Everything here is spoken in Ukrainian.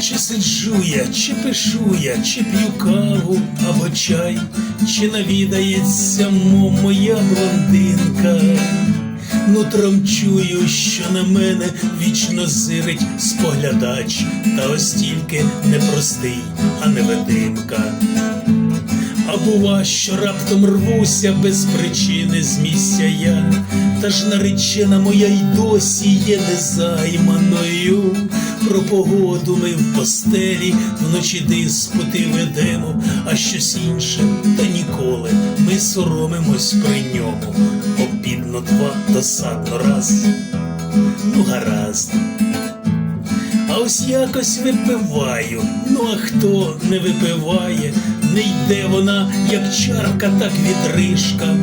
Пишу я, чи пишу я, чи п'ю каву або чай, чи навідається мо моя блондинка. Нутром чую, що на мене вічно зирить споглядач, та ось тільки не простий, а невидимка. А бува, що раптом рвуся без причини з місця я, та ж наречена моя й досі є незайманою. Про погоду ми в постелі вночі диспути ведемо, а щось інше, та ніколи ми соромимось при ньому. Обідно два досадно раз, ну гаразд. А ось якось випиваю. Ну а хто не випиває, не йде вона, як чарка, так відрижка.